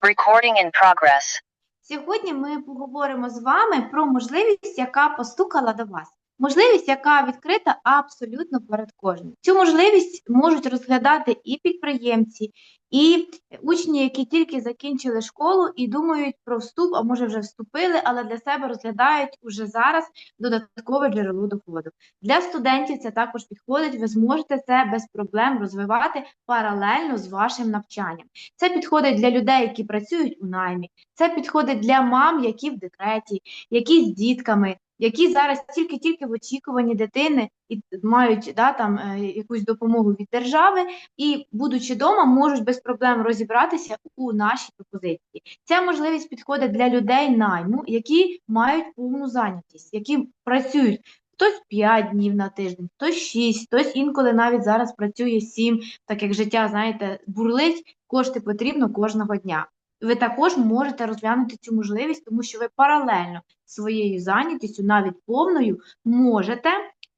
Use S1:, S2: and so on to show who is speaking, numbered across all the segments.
S1: Recording in progress.
S2: Сьогодні ми поговоримо з вами про можливість, яка постукала до вас. Можливість, яка відкрита абсолютно перед кожним. Цю можливість можуть розглядати і підприємці, і учні, які тільки закінчили школу і думають про вступ, а може вже вступили, але для себе розглядають уже зараз додаткове джерело доходу. Для студентів це також підходить. Ви зможете це без проблем розвивати паралельно з вашим навчанням. Це підходить для людей, які працюють у наймі. Це підходить для мам, які в декреті, які з дітками, які зараз тільки-тільки в очікуванні дитини і мають да, там, е, якусь допомогу від держави, і, будучи вдома, можуть без проблем розібратися у нашій пропозиції. Ця можливість підходить для людей найму, які мають повну зайнятість, які працюють. Хтось 5 днів на тиждень, хтось 6, хтось інколи навіть зараз працює 7, так як життя, знаєте, бурлить, кошти потрібно кожного дня. Ви також можете розглянути цю можливість, тому що ви паралельно своєю зайнятістю, навіть повною, можете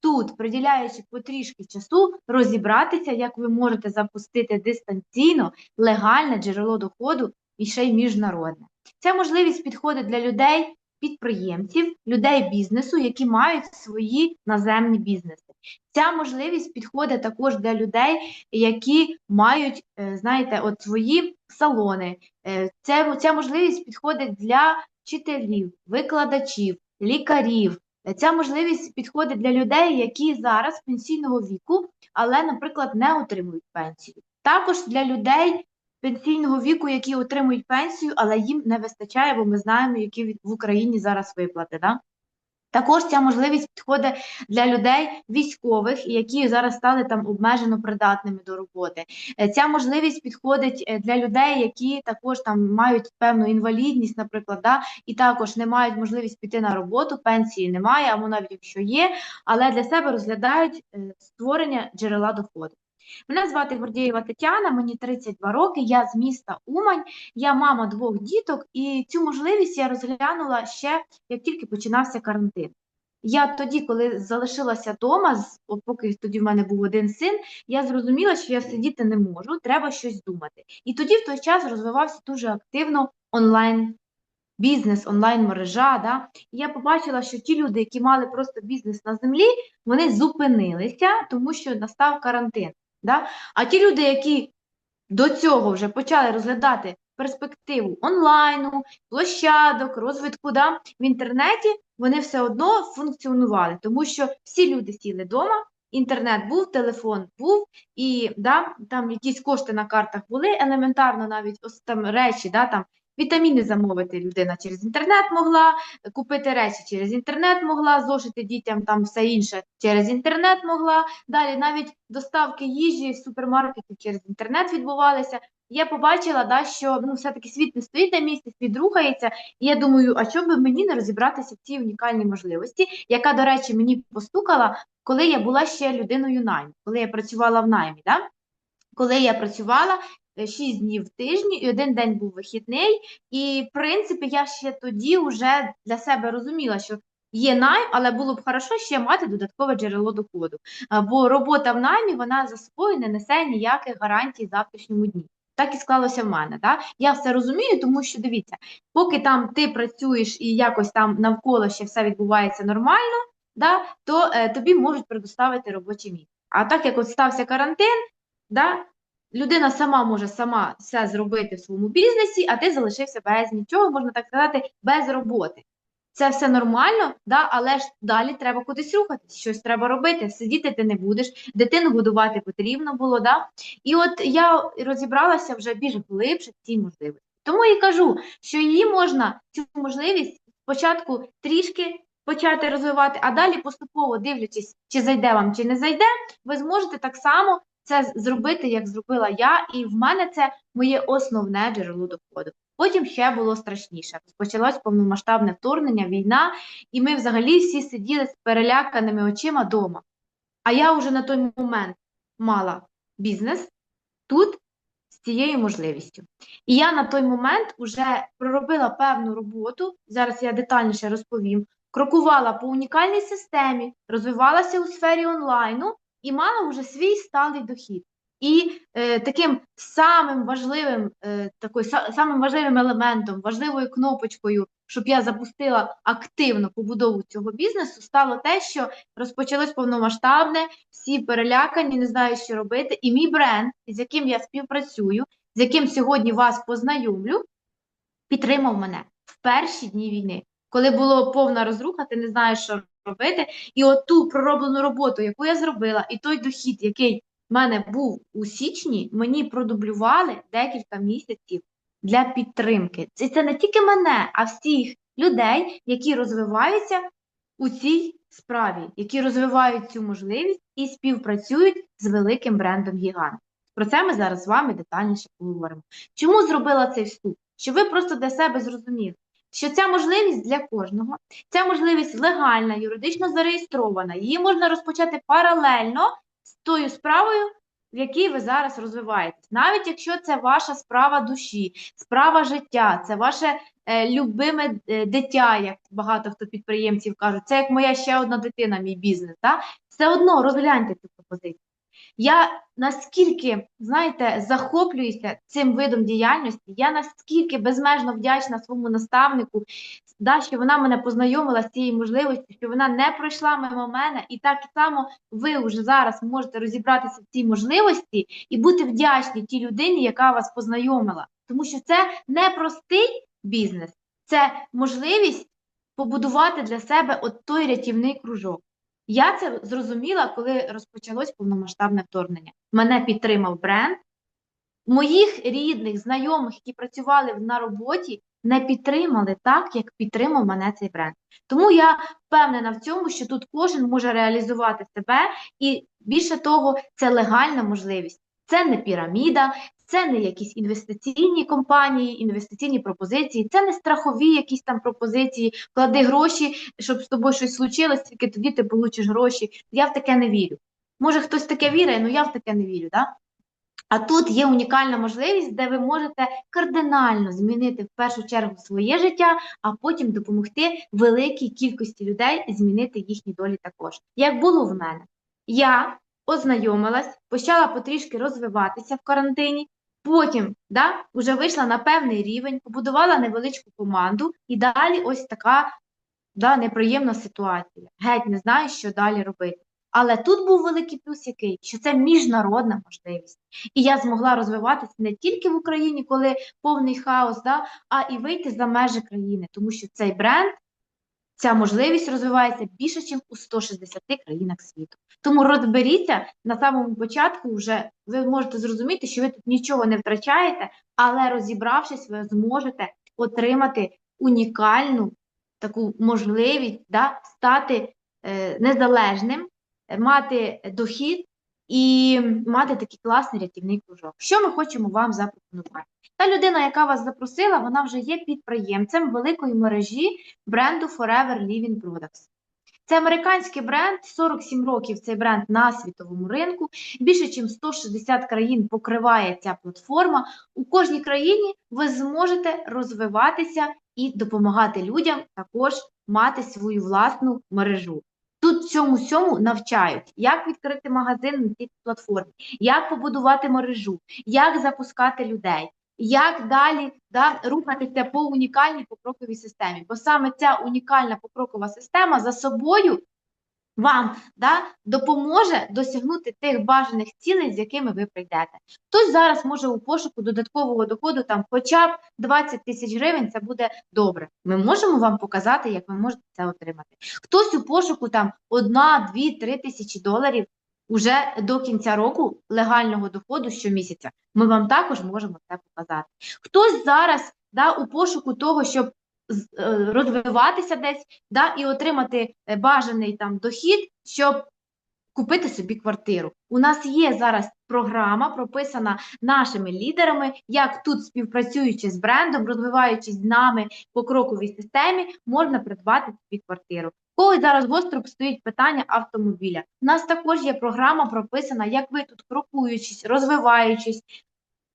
S2: тут, приділяючи потрішки часу, розібратися, як ви можете запустити дистанційно легальне джерело доходу і ще й міжнародне. Ця можливість підходить для людей. Підприємців, людей бізнесу, які мають свої наземні бізнеси. Ця можливість підходить також для людей, які мають, е, знаєте, от свої салони. Е, Це, ця можливість підходить для вчителів, викладачів, лікарів. Е, Ця можливість підходить для людей, які зараз пенсійного віку, але, наприклад, не отримують пенсію. Також для людей пенсійного віку, які отримують пенсію, але їм не вистачає, бо ми знаємо, які в Україні зараз виплати. Да? Також ця можливість підходить для людей військових, які зараз стали там обмежено придатними до роботи. Е, Ця можливість підходить е, для людей, які також там мають певну інвалідність, наприклад, да, і також не мають можливість піти на роботу, пенсії немає, або навіть якщо є, але для себе розглядають е, створення джерела доходу. Мене звати Гордієва Тетяна, мені 32 роки, я з міста Умань, я мама двох діток, і цю можливість я розглянула ще як тільки починався карантин. Я тоді, коли залишилася вдома, поки тоді в мене був один син, я зрозуміла, що я сидіти не можу, треба щось думати. І тоді в той час розвивався дуже активно онлайн. Бізнес, онлайн-мережа, да? І я побачила, що ті люди, які мали просто бізнес на землі, вони зупинилися, тому що настав карантин. Да? А ті люди, які до цього вже почали розглядати перспективу онлайну, площадок, розвитку да, в інтернеті, вони все одно функціонували, тому що всі люди сіли вдома, інтернет був, телефон був, і да, там якісь кошти на картах були, елементарно навіть ось там речі, да, там вітаміни замовити людина через інтернет могла, купити речі через інтернет могла, зошити дітям там все інше через інтернет могла. Далі навіть доставки їжі з супермаркетів через інтернет відбувалися. Я побачила, да, що ну, все-таки світ не стоїть на місці, світ рухається. І я думаю, а чому би мені не розібратися в цій унікальній можливості, яка, до речі, мені постукала, коли я була ще людиною наймі, коли я працювала в наймі. Да? Коли я працювала 6 днів в тижні, і один день був вихідний. І, в принципі, я ще тоді вже для себе розуміла, що є найм, але було б хорошо ще мати додаткове джерело доходу. Бо робота в наймі вона за собою не несе ніяких гарантій завтрашньому дні. Так і склалося в мене. Да? Я все розумію, тому що дивіться, поки там ти працюєш і якось там навколо ще все відбувається нормально, да, то е, тобі можуть предоставити робоче місце. А так як от стався карантин, да, людина сама може сама все зробити в своєму бізнесі, а ти залишився без нічого, можна так сказати, без роботи. Це все нормально, да, але ж далі треба кудись рухатись, щось треба робити. Сидіти ти не будеш, дитину годувати потрібно було. Да? І от я розібралася вже більш глибше в цій можливості. Тому і кажу, що її можна, цю можливість спочатку трішки почати розвивати, а далі поступово дивлячись, чи зайде вам, чи не зайде, ви зможете так само це зробити, як зробила я, і в мене це моє основне джерело доходу. Потім ще було страшніше. Почалось повномасштабне вторгнення, війна, і ми взагалі всі сиділи з переляканими очима вдома. А я вже на той момент мала бізнес тут з цією можливістю. І я на той момент вже проробила певну роботу, зараз я детальніше розповім, крокувала по унікальній системі, розвивалася у сфері онлайну і мала вже свій сталий дохід. І е, таким самим важливим, е, такою, са- самим важливим елементом, важливою кнопочкою, щоб я запустила активно побудову цього бізнесу, стало те, що розпочалось повномасштабне, всі перелякані, не знають, що робити. І мій бренд, з яким я співпрацюю, з яким сьогодні вас познайомлю, підтримав мене в перші дні війни, коли було повна розруха, ти не знаєш, що робити. І от ту пророблену роботу, яку я зробила, і той дохід, який в мене був у січні, мені продублювали декілька місяців для підтримки. Це, це не тільки мене, а всіх людей, які розвиваються у цій справі, які розвивають цю можливість і співпрацюють з великим брендом Гігант. Про це ми зараз з вами детальніше поговоримо. Чому зробила цей вступ? Щоб ви просто для себе зрозуміли, що ця можливість для кожного, ця можливість легальна, юридично зареєстрована, її можна розпочати паралельно з тою справою, в якій ви зараз розвиваєтесь. Навіть якщо це ваша справа душі, справа життя, це ваше е, любиме е, дитя, як багато хто підприємців кажуть, це як моя ще одна дитина, мій бізнес. Да? Все одно розгляньте цю пропозицію. Я наскільки, знаєте, захоплююся цим видом діяльності, я наскільки безмежно вдячна своєму наставнику, да, що вона мене познайомила з цією можливістю, що вона не пройшла мимо мене, і так само ви вже зараз можете розібратися в цій можливості і бути вдячні тій людині, яка вас познайомила. Тому що це не простий бізнес, це можливість побудувати для себе от той рятівний кружок. Я це зрозуміла, коли розпочалось повномасштабне вторгнення. Мене підтримав бренд. Моїх рідних, знайомих, які працювали на роботі, не підтримали так, як підтримав мене цей бренд. Тому я впевнена в цьому, що тут кожен може реалізувати себе, і більше того, це легальна можливість. Це не піраміда, це не якісь інвестиційні компанії, інвестиційні пропозиції, це не страхові якісь там пропозиції, клади гроші, щоб з тобою щось случилось, тільки тоді ти получиш гроші. Я в таке не вірю. Може, хтось таке вірить, але я в таке не вірю. Да? А тут є унікальна можливість, де ви можете кардинально змінити в першу чергу своє життя, а потім допомогти великій кількості людей змінити їхні долі також. Як було в мене, я ознайомилась, почала потрішки розвиватися в карантині. Потім да, вже вийшла на певний рівень, побудувала невеличку команду, і далі ось така да, неприємна ситуація. Геть не знаю, що далі робити. Але тут був великий плюс який, що це міжнародна можливість. І я змогла розвиватися не тільки в Україні, коли повний хаос, да, а і вийти за межі країни, тому що цей бренд, ця можливість розвивається більше, ніж у 160 країнах світу. Тому розберіться на самому початку, вже ви можете зрозуміти, що ви тут нічого не втрачаєте, але розібравшись, ви зможете отримати унікальну таку можливість да, стати е, незалежним, мати дохід і мати такий класний рятівний кружок. Що ми хочемо вам запропонувати? Та людина, яка вас запросила, вона вже є підприємцем великої мережі бренду Forever Living Products. Це американський бренд, 47 років цей бренд на світовому ринку. Більше ніж 160 країн покриває ця платформа. У кожній країні ви зможете розвиватися і допомагати людям також мати свою власну мережу. Тут цьому всьому навчають, як відкрити магазин на цій платформі, як побудувати мережу, як запускати людей, як далі да, рухатися по унікальній покроковій системі. Бо саме ця унікальна покрокова система за собою вам да, допоможе досягнути тих бажаних цілей, з якими ви прийдете. Хтось зараз може у пошуку додаткового доходу там хоча б 20 тисяч гривень, це буде добре. Ми можемо вам показати, як ви можете це отримати. Хтось у пошуку там 1, 2, 3 тисячі доларів уже до кінця року легального доходу щомісяця. Ми вам також можемо це показати. Хтось зараз да, у пошуку того, щоб розвиватися десь да, і отримати е, бажаний там дохід, щоб купити собі квартиру. У нас є зараз програма, прописана нашими лідерами, як тут, співпрацюючи з брендом, розвиваючись з нами по кроковій системі, можна придбати собі квартиру. Когось зараз гостро стоїть питання автомобіля. У нас також є програма прописана, як ви тут крокуючись, розвиваючись,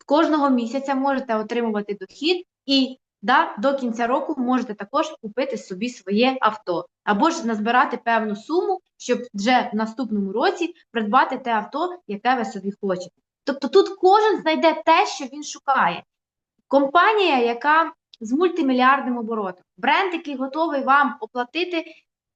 S2: кожного місяця можете отримувати дохід і да, до кінця року можете також купити собі своє авто або ж назбирати певну суму, щоб вже в наступному році придбати те авто, яке ви собі хочете. Тобто тут кожен знайде те, що він шукає. Компанія, яка з мультимільярдним оборотом, бренд, який готовий вам оплатити,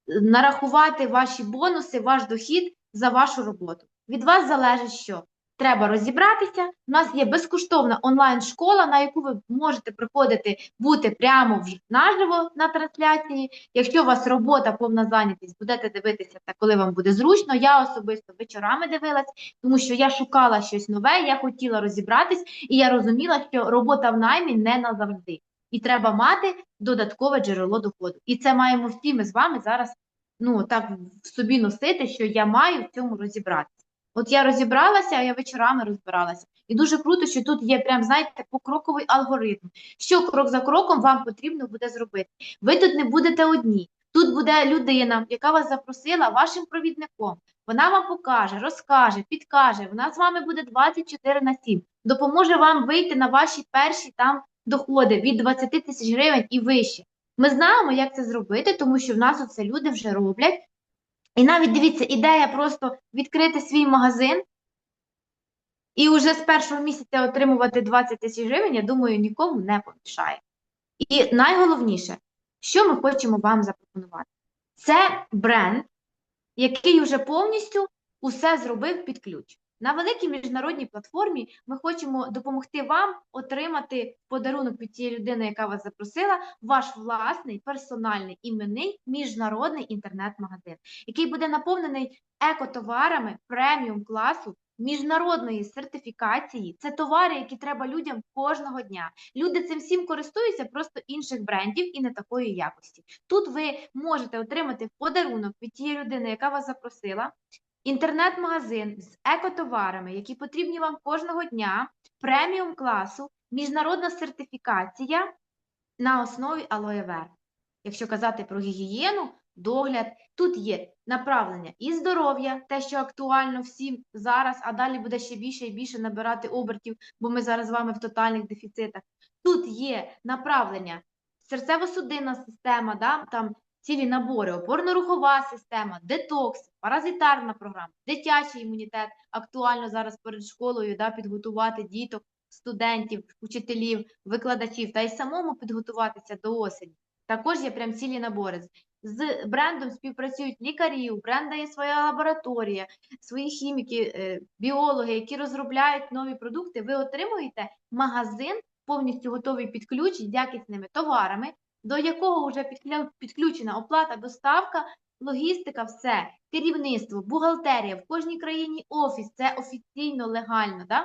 S2: нарахувати ваші бонуси, ваш дохід за вашу роботу. Від вас залежить, що треба розібратися. У нас є безкоштовна онлайн-школа, на яку ви можете приходити бути прямо наживо на трансляції. Якщо у вас робота, повна зайнятість, будете дивитися це, коли вам буде зручно. Я особисто вечорами дивилась, тому що я шукала щось нове, я хотіла розібратись, і я розуміла, що робота в наймі не назавжди. І треба мати додаткове джерело доходу. І це маємо всі ми з вами зараз ну, так в собі носити, що я маю в цьому розібратися. От я розібралася, а я вечорами розбиралася. І дуже круто, що тут є прям, знаєте, покроковий алгоритм. Що крок за кроком вам потрібно буде зробити. Ви тут не будете одні. Тут буде людина, яка вас запросила вашим провідником. Вона вам покаже, розкаже, підкаже. Вона з вами буде 24 на 7. Допоможе вам вийти на ваші перші там доходи від 20 тисяч гривень і вище. Ми знаємо, як це зробити, тому що в нас оце люди вже роблять. І навіть дивіться, ідея просто відкрити свій магазин і вже з першого місяця отримувати 20 тисяч гривень, я думаю, нікому не помішає. І найголовніше, що ми хочемо вам запропонувати, це бренд, який вже повністю усе зробив під ключ. На великій міжнародній платформі ми хочемо допомогти вам отримати подарунок від тієї людини, яка вас запросила, ваш власний персональний іменний міжнародний інтернет-магазин, який буде наповнений екотоварами преміум класу. Міжнародної сертифікації це товари, які треба людям кожного дня. Люди цим всім користуються просто інших брендів і не такої якості. Тут ви можете отримати подарунок від тієї людини, яка вас запросила, інтернет-магазин з екотоварами, які потрібні вам кожного дня, преміум класу, міжнародна сертифікація на основі алоє вера. Якщо казати про гігієну, догляд, тут є направлення і здоров'я, те, що актуально всім зараз, а далі буде ще більше і більше набирати обертів, бо ми зараз з вами в тотальних дефіцитах. Тут є направлення серцево-судинна система, да, там цілі набори, опорно-рухова система, детокс, паразитарна програма, дитячий імунітет. Актуально зараз перед школою да, підготувати діток, студентів, учителів, викладачів та й самому підготуватися до осені. Також є прям цілі набори. З- брендом співпрацюють лікарі, у бренда є своя лабораторія, свої хіміки, е, біологи, які розробляють нові продукти. Ви отримуєте магазин повністю готовий під ключ з якісними товарами, до якого вже підключена оплата, доставка, логістика, все, керівництво, бухгалтерія, в кожній країні офіс, це офіційно, легально, да?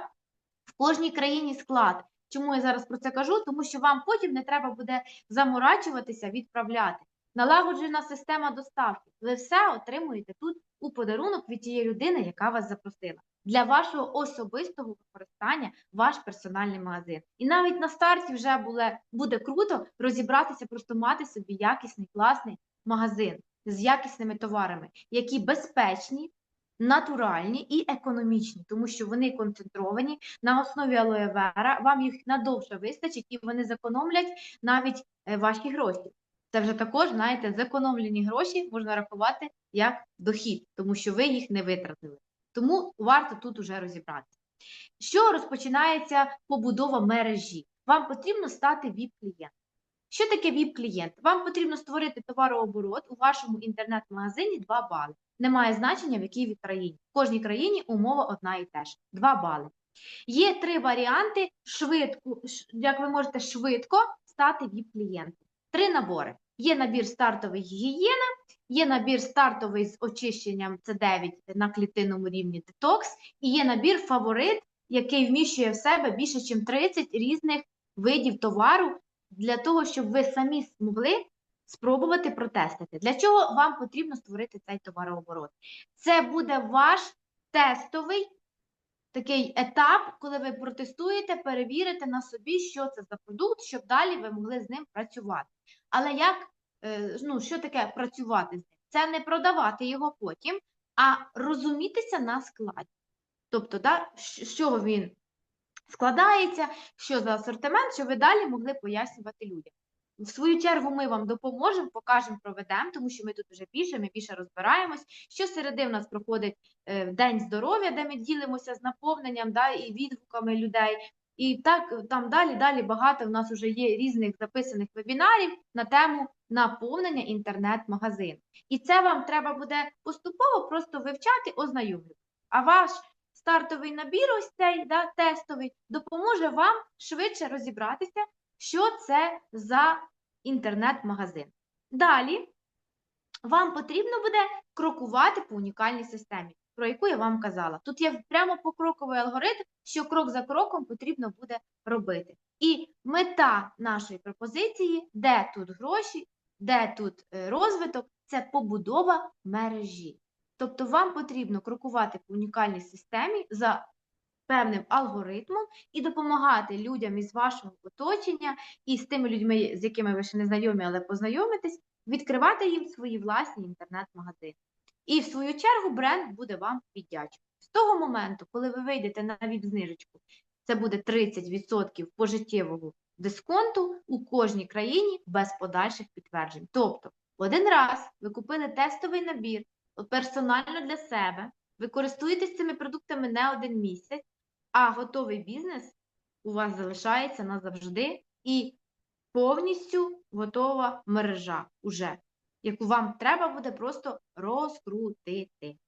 S2: в кожній країні склад. Чому я зараз про це кажу? Тому що вам потім не треба буде заморачуватися, відправляти. Налагоджена система доставки. Ви все отримуєте тут у подарунок від тієї людини, яка вас запросила. Для вашого особистого використання ваш персональний магазин. І навіть на старті вже буде, буде круто розібратися, просто мати собі якісний, класний магазин з якісними товарами, які безпечні, натуральні і економічні, тому що вони концентровані на основі алоє вера, вам їх надовше вистачить і вони зекономлять навіть е, ваші гроші. Це вже також, знаєте, зекономлені гроші можна рахувати як дохід, тому що ви їх не витратили. Тому варто тут уже розібратися. Що розпочинається побудова мережі? Вам потрібно стати ВІП-клієнтом. Що таке ВІП-клієнт? Вам потрібно створити товарооборот у вашому інтернет-магазині 2 бали. Немає значення, в якій ви країні. В кожній країні умова одна і те ж 2 бали. Є три варіанти, швидко, як ви можете швидко стати ВІП-клієнтом. Три набори. Є набір стартовий гігієна, є набір стартовий з очищенням С9 на клітинному рівні детокс, і є набір фаворит, який вміщує в себе більше, ніж 30 різних видів товару для того, щоб ви самі змогли спробувати протестити. Для чого вам потрібно створити цей товарооборот? Це буде ваш тестовий такий етап, коли ви протестуєте, перевірите на собі, що це за продукт, щоб далі ви могли з ним працювати. Але як, ну, що таке працювати з ним? Це не продавати його потім, а розумітися на складі. Тобто, да, чого він складається, що за асортимент, щоб ви далі могли пояснювати людям. В свою чергу ми вам допоможемо, покажемо, проведемо, тому що ми тут вже більше, ми більше розбираємось. Щосереди в нас проходить е, День здоров'я, де ми ділимося з наповненням да, і відгуками людей. І так е, там далі, далі багато в нас вже є різних записаних вебінарів на тему наповнення інтернет-магазину. І це вам треба буде поступово просто вивчати, ознайомлювати. А ваш стартовий набір, ось цей да, тестовий, допоможе вам швидше розібратися, що це за інтернет-магазин. Далі вам потрібно буде крокувати по унікальній системі, про яку я вам казала. Тут є прямо покроковий алгоритм, що крок за кроком потрібно буде робити. І мета нашої пропозиції, де тут гроші, де тут е, розвиток, це побудова мережі. Тобто вам потрібно крокувати по унікальній системі за певним алгоритмом і допомагати людям із вашого оточення і з тими людьми, з якими ви ще не знайомі, але познайомитесь, відкривати їм свої власні інтернет-магазини. І в свою чергу бренд буде вам віддячувати. З того моменту, коли ви вийдете на віп-знижечку, це буде 30% пожиттєвого дисконту у кожній країні без подальших підтверджень. Тобто, один раз ви купили тестовий набір персонально для себе, ви користуєтесь цими продуктами не один місяць, а готовий бізнес у вас залишається назавжди і повністю готова мережа уже, яку вам треба буде просто розкрутити.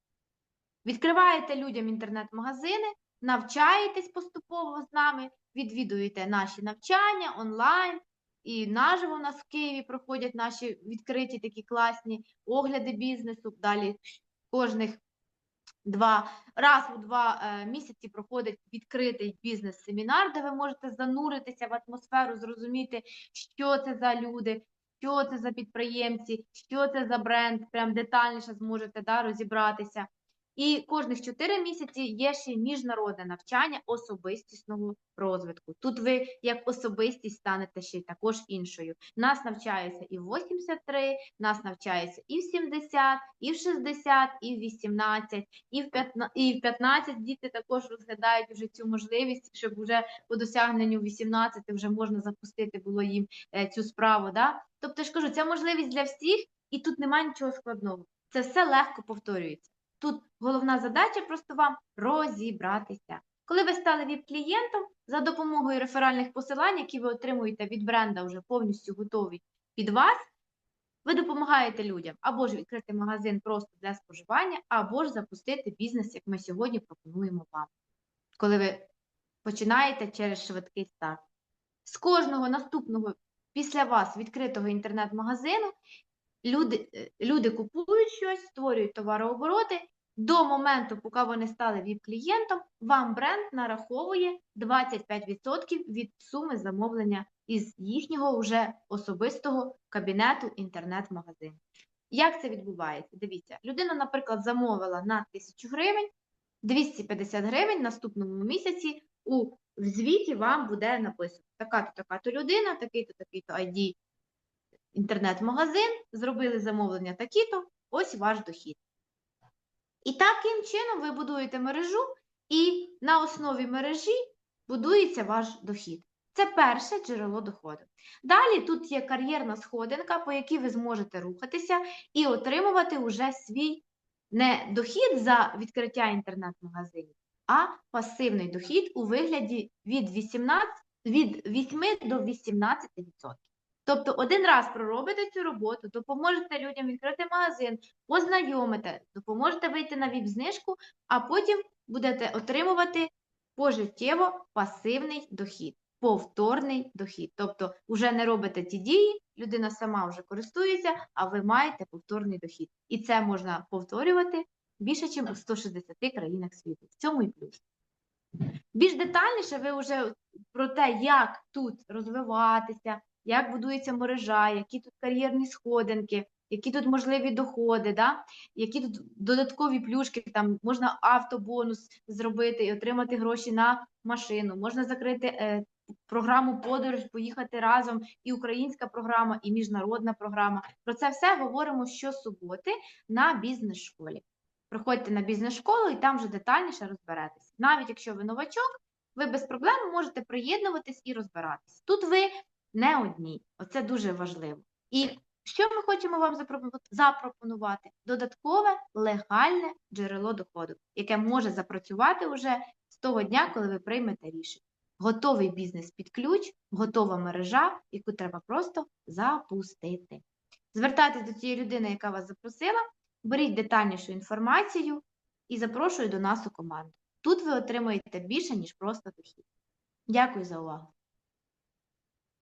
S2: Відкриваєте людям інтернет-магазини, навчаєтесь поступово з нами, відвідуєте наші навчання онлайн. І наживо у нас в Києві проходять наші відкриті такі класні огляди бізнесу. Далі кожних два раз у два е, місяці проходить відкритий бізнес-семінар, де ви можете зануритися в атмосферу, зрозуміти, що це за люди, що це за підприємці, що це за бренд, прям детальніше зможете да, розібратися. І кожних 4 місяці є ще міжнародне навчання особистісного розвитку. Тут ви як особистість станете ще також іншою. Нас навчається і в 83, нас навчається і в 70, і в 60, і в 18, і в 15, і в 15 діти також розглядають вже цю можливість, щоб вже по досягненню 18 вже можна запустити було їм е, цю справу. Да? Тобто я ж кажу, це можливість для всіх, і тут немає нічого складного. Це все легко повторюється. Тут головна задача просто вам розібратися. Коли ви стали ВІП-клієнтом, за допомогою реферальних посилань, які ви отримуєте від бренда вже повністю готові під вас, ви допомагаєте людям або ж відкрити магазин просто для споживання, або ж запустити бізнес, як ми сьогодні пропонуємо вам. Коли ви починаєте через швидкий старт. З кожного наступного після вас відкритого інтернет-магазину люди, е, люди купують щось, створюють товарообороти. До моменту, поки вони стали ВІП-клієнтом, вам бренд нараховує 25% від суми замовлення із їхнього вже особистого кабінету інтернет-магазину. Як це відбувається? Дивіться, людина, наприклад, замовила на 1000 гривень, 250 гривень наступному місяці у в звіті вам буде написано така-то, така-то людина, такий-то, такий-то ID інтернет-магазин, зробили замовлення такі-то, ось ваш дохід. І таким чином ви будуєте мережу, і на основі мережі будується ваш дохід. Це перше джерело доходу. Далі тут є кар'єрна сходинка, по якій ви зможете рухатися і отримувати вже свій не дохід за відкриття інтернет-магазинів, а пасивний дохід у вигляді від 18, від 8 до 18%. Тобто один раз проробите цю роботу, допоможете людям відкрити магазин, познайомите, допоможете вийти на віп-знижку, а потім будете отримувати пожиттєво пасивний дохід, повторний дохід. Тобто вже не робите ті дії, людина сама вже користується, а ви маєте повторний дохід. І це можна повторювати більше, ніж у 160 країнах світу. В цьому і плюс. Більш детальніше ви вже про те, як тут розвиватися, як будується мережа, які тут кар'єрні сходинки, які тут можливі доходи, да? які тут додаткові плюшки, там можна автобонус зробити і отримати гроші на машину, можна закрити е, програму подорож, поїхати разом, і українська програма, і міжнародна програма. Про це все говоримо щосуботи на бізнес-школі. Приходьте на бізнес-школу і там вже детальніше розберетесь. Навіть якщо ви новачок, ви без проблем можете приєднуватись і розбиратись. Тут ви не одній. Оце дуже важливо. І що ми хочемо вам запропонувати? Додаткове легальне джерело доходу, яке може запрацювати уже з того дня, коли ви приймете рішення. Готовий бізнес під ключ, готова мережа, яку треба просто запустити. Звертайтесь до цієї людини, яка вас запросила, беріть детальнішу інформацію і запрошую до нас у команду. Тут ви отримаєте більше, ніж просто дохід. Дякую за увагу.